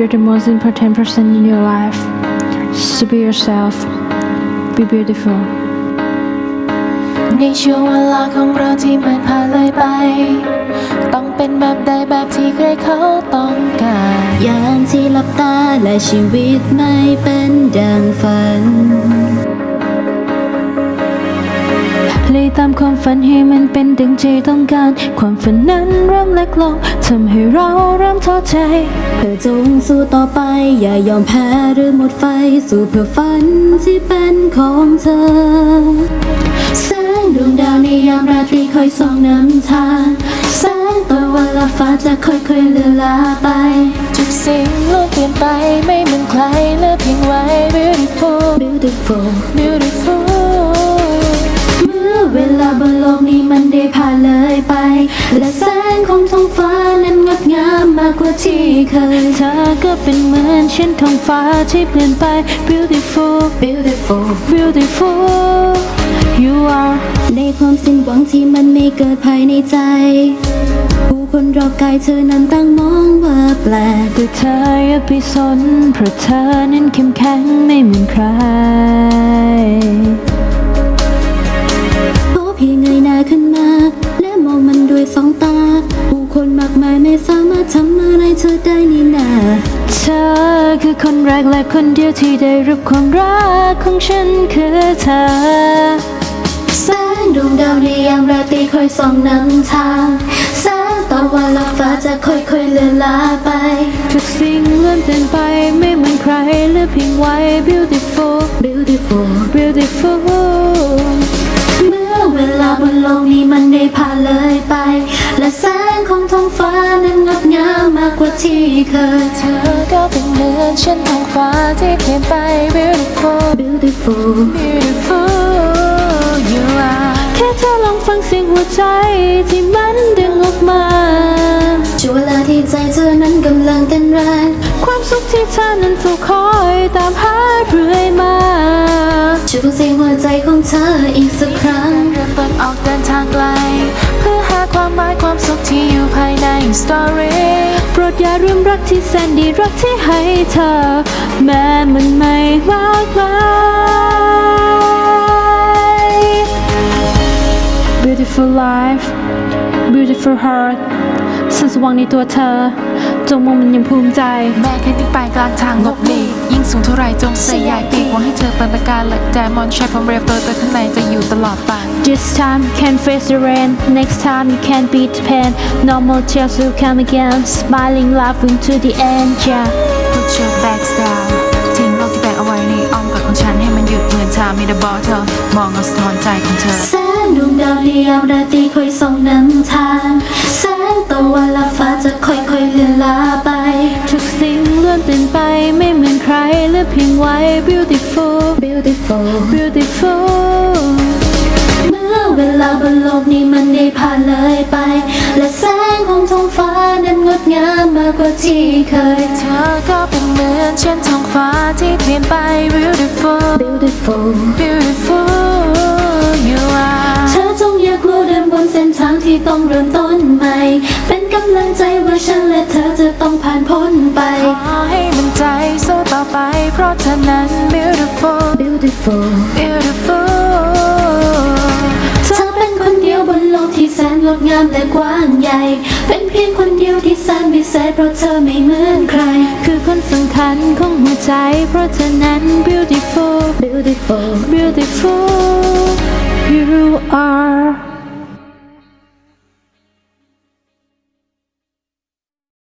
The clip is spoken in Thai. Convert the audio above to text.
You're the most important person in your life. So be yourself. Be beautiful. ในช่วงเวลาของเราที่มันผ่านเลยไป ต้องเป็นแบบใดแบบที่ใครเขาต้องการยามที่หลับตาและชีวิตไม่เป็นดังฝัน ลยตามความฝันให้มันเป็นดังใจต้องการ ความฝันนั้นเริ่มเล็กลงทำให้เราเริ่มท้อใจเธอจงสู้ต่อไป อย่ายอมแพ้หรือหมดไฟ สู้เพื่อฝันที่เป็นของเธอแสงดวงดาวในยามราตรีคอยส่องนำทางแสงตะวันละฟ้าจะค่อยๆเลือนลาไป ทุกสิ่งล้วนเปลี่ยนไปไม่เหมือนใครเลือเพียงไว้ beautiful beautiful beautiful บนโลกนี้มันได้ผ่านเลยไป และแสงของท้องฟ้านั้นงดงามมากกว่าที่เคยเธอก็เป็นเหมือนเช่นท้องฟ้าที่เปลี่ยนไป beautiful beautiful beautiful you are ในความสิ้นหวังที่มันไม่เกิดภายในใจ ผู้คนรอบกายเธอนั้นตั้งมองว่าแปลกแต่เธออย่าไปสนเพราะเธอนั้นเข้มแข็งไม่เหมือนใคร สองตา ผู้คนมากมายไม่สามารถทำอะไรเธอได้นี่นาเธอคือคนแรกและคนเดียวที่ได้รับความรักของฉันคือเธอแสงดวงดาวในยามราตรีคอยส่องนำทางแสงตะวันลับฟ้าจะค่อยๆเลือนลาไปทุกสิ่งล้วนเปลี่ยนไปไม่เหมือนใครเหลือเพียงไว้ beautiful beautiful beautiful บนโลกนี้มันได้ผ่านเลยไป และแสงของท้องฟ้านั้นงดงามมากกว่าที่เคยเธอก็เป็นเหมือนเช่นท้องฟ้าที่เปลี่ยนไป beautiful beautiful beautiful you are แค่เธอลองฟังเสียงหัวใจที่มันดึงออกมาช่วงเวลาที่ใจเธอนั้นกำลังเต้นแรงความสุขที่เธอนั้นเฝ้าคอยตามหาเรื่อยมาช่วยฟังเสียงหัวใจของเธออีกสักครั้ง ออกเดินทางไกล เพื่อหาความหมายความสุขที่อยู่ภายในสตอรี่โปรดอย่าลืมรักที่แสนดีรักที่ให้เธอ แม้มันไม่มากมาย Beautiful life Beautiful heart ฉันสว่างในตัวเธอ จงมองมันอยังภูมิใจ แม้แค่ที่ปลายกลางทางงบหลีกยิ่งสูงเท่าไรจงสยายปีกหวังให้เธอเป็นประกายและแดมอนใช้ความเร็วตัวตัวข้างในจะอยู่ตลอดไป This time you can face the rain Next time you can beat the pain Normal tears will come again Smiling laughing to the end yeah Put your bags down ทิ้งโลกที่แบกเอาไว้ในอ้อมกอดของฉันให้มันหยุดเหมือนชามีดบอเธอมองเอาสะท้อนใจของเธอแสงดวงดาวในยามราตรีคอยส่องนำทางแสง รเหลือเพียงไว้ beautiful beautiful beautiful เมื่อเวลาบนโลกนี้มันได้ผ่านเลยไป และแสงของท้องฟ้านั้นงดงามมากกว่าที่เคย เธอก็เป็นเหมือนเช่นท้องฟ้าที่เปลี่ยนไป beautiful beautiful beautiful you are ที่ต้องเริ่มต้นใหม่ เป็นกำลังใจว่าฉันและเธอจะต้องผ่านพ้นไปขอให้มันใจสู้ต่อไป เพราะเธอนั้น beautiful beautiful beautiful เธอเป็นคนเดียวบนโลกที่แสนงดงามและกว้างใหญ่ เป็นเพียงคนเดียวที่แสนพิเศษเพราะเธอไม่เหมือนใคร คือคนสำคัญของหัวใจ เพราะเธอนั้น beautiful beautiful beautiful you are